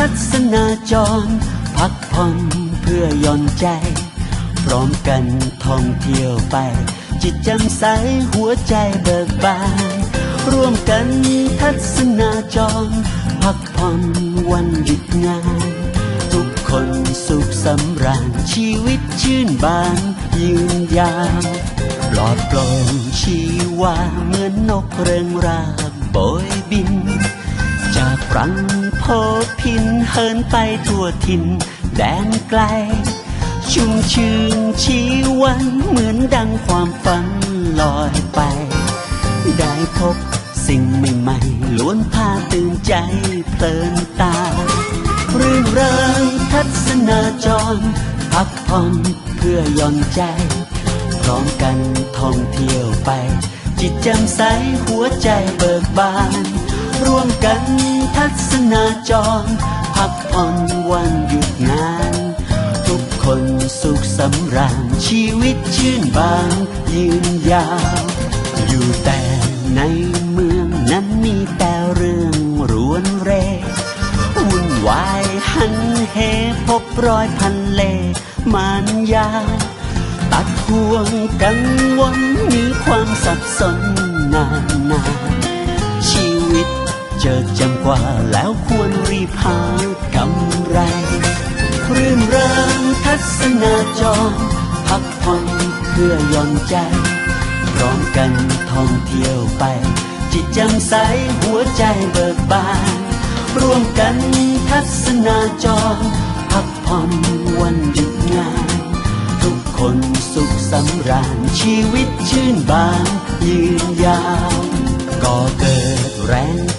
นาจร พักผ่อนเพื่อย่อนใจ พร้อมกันท่องเที่ยวไป จิตแจำใสหัวใจเบิกบาน ร่วมกันทัศนาจร พักผ่อนวันหยุดงาน ทุกคนสุขสำราญชีวิตชื่นบานยืนยาวปลอดโปร่งชีวาเหมือนนกเริงราบโบยบิน รังโพพินเฮินไปทั่วถิ่นแดนไกล ชุ่มชื่นชีวันเหมือนดังความฝันลอยไป ได้พบสิ่งใหม่ๆล้วนพาตื่นใจเพลินตารื่นเริงทัศนาจร พักผ่อนเพื่อย่อนใจ พร้อมกันท่องเที่ยวไป จิตแจ่มใสหัวใจเบิกบาน ร่วมกันทัศนาจร พักผ่อนวันหยุดงาน ทุกคนสุขสำราญชีวิตชื่นบานยืนยาว อยู่แต่ในเมืองนั้นมีแต่เรื่องรวนเรวุ่นวายหันเหพบรอยพันเลมานยาตัดห่วงกังวลมีความสับสนนานา เจอจำกว่าแล้วควรรีบหากำไรรื่นเริงทัศนาจรพักผ่อนเพื่อย่อนใจพร้อมกันท่องเที่ยวไป จิตแจำใสหัวใจเบิกบาน ร่วมกันทัศนาจรพักผ่อนวันหยุดงาน ทุกคนสุขสำราญชีวิตชื่นบานยืนยาว ก็เกิด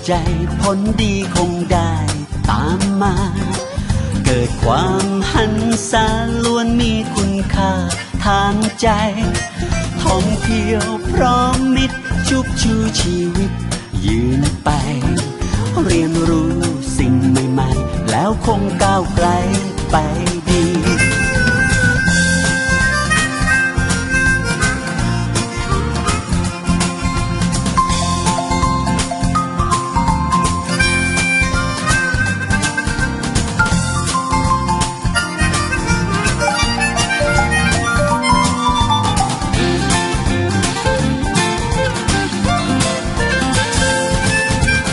ใจผลดีคงได้ตามมา เกิดความหันษาล้วนมีคุณค่าทางใจ ท่องเที่ยวพร้อมมิตรชุบชูชีวิต ยืนไป เรียนรู้สิ่งใหม่ ๆ แล้วคงก้าวไกลไป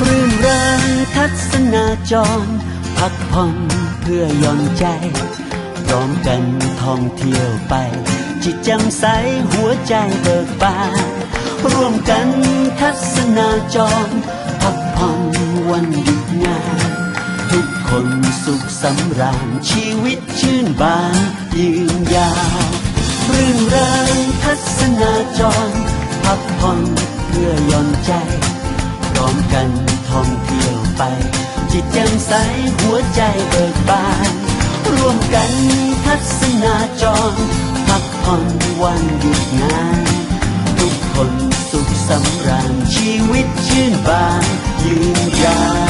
รื่นเริงทัศนาจร พักผ่อนเพื่อย่อนใจ พร้อมกันท่องเที่ยวไป จิตแจ่มใสหัวใจเบิกบานร่วมกันทัศนาจร พักผ่อนวันหยุดงาน ทุกคนสุขสำราญชีวิตชื่นบานยืนยาวรื่นเริงทัศนาจร พักผ่อนเพื่อย่อนใจ อมกันท่องเที่ยวไป จิตแจ่มใสหัวใจเบิกบาน ร่วมกันทัศนาจร พักผ่อนวันหยุดงาน ทุกคนสุขสำราญชีวิตชื่นบานยืนยาว